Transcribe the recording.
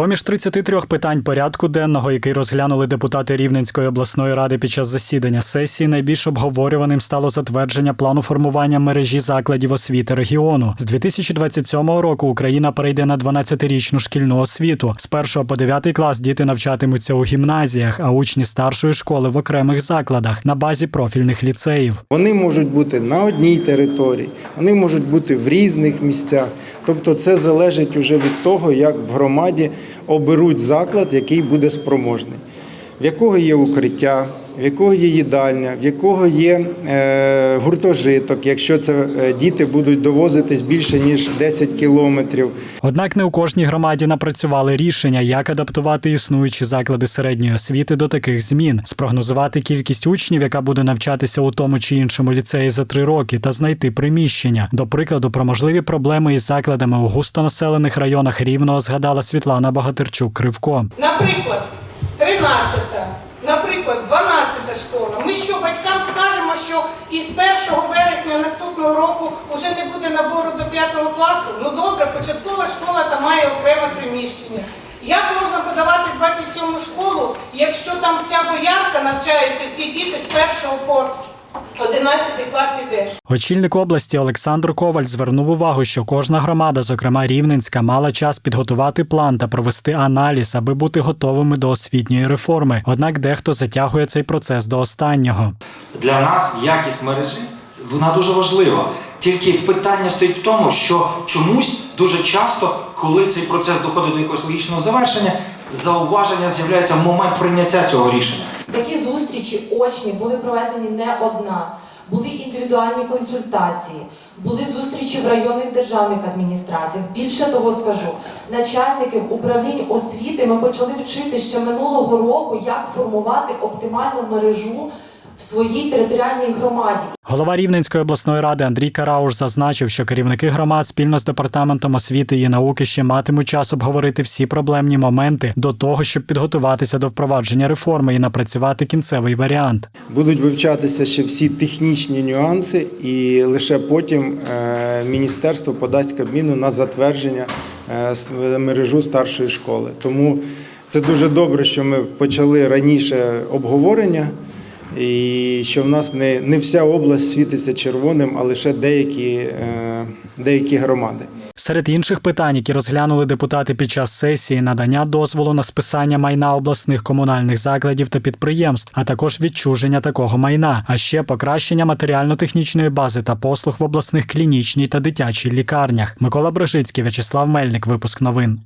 Поміж 33 питань порядку денного, який розглянули депутати Рівненської обласної ради під час засідання сесії, найбільш обговорюваним стало затвердження плану формування мережі закладів освіти регіону. З 2027 року Україна перейде на 12-річну шкільну освіту. З 1 по 9 клас діти навчатимуться у гімназіях, а учні старшої школи в окремих закладах на базі профільних ліцеїв. Вони можуть бути на одній території, вони можуть бути в різних місцях. Тобто це залежить уже від того, як в громаді оберуть заклад, який буде спроможний, в якого є укриття, в якого є їдальня, в якого є е, гуртожиток, якщо це е, діти будуть довозитись більше ніж 10 кілометрів. Однак не у кожній громаді напрацювали рішення, як адаптувати існуючі заклади середньої освіти до таких змін, спрогнозувати кількість учнів, яка буде навчатися у тому чи іншому ліцеї за три роки, та знайти приміщення. До прикладу, про можливі проблеми із закладами у густонаселених районах рівного згадала Світлана Багатерчук Кривко. Наприклад, 13-та, наприклад, 12-та школа. Ми що батькам скажемо, що із 1 вересня наступного року вже не буде набору до 5 класу? Ну добре, початкова школа там має окреме приміщення. Як можна подавати 27 школу, якщо там вся боярка навчається всі діти з 1 по 11 клас іде? Очільник області Олександр Коваль звернув увагу, що кожна громада, зокрема Рівненська, мала час підготувати план та провести аналіз, аби бути готовими до освітньої реформи. Однак дехто затягує цей процес до останнього. Для нас якість мережі вона дуже важлива. Тільки питання стоїть в тому, що чомусь дуже часто, коли цей процес доходить до якогось логічного завершення, зауваження з'являється в момент прийняття цього рішення. Такі зустрічі очні були проведені не одна. Були індивідуальні консультації, були зустрічі в районних державних адміністраціях. Більше того скажу, начальників управлінь освіти ми почали вчити ще минулого року, як формувати оптимальну мережу в своїй територіальній громаді. Голова Рівненської обласної ради Андрій Карауш зазначив, що керівники громад спільно з департаментом освіти і науки ще матимуть час обговорити всі проблемні моменти до того, щоб підготуватися до впровадження реформи і напрацювати кінцевий варіант. Будуть вивчатися ще всі технічні нюанси, і лише потім е, міністерство подасть Кабміну на затвердження е, мережу старшої школи. Тому це дуже добре, що ми почали раніше обговорення, і що в нас не, не вся область світиться червоним, а лише деякі, е, деякі громади. Серед інших питань, які розглянули депутати під час сесії, надання дозволу на списання майна обласних комунальних закладів та підприємств, а також відчуження такого майна, а ще покращення матеріально-технічної бази та послуг в обласних клінічній та дитячій лікарнях. Микола Брижицький, В'ячеслав Мельник, випуск новин.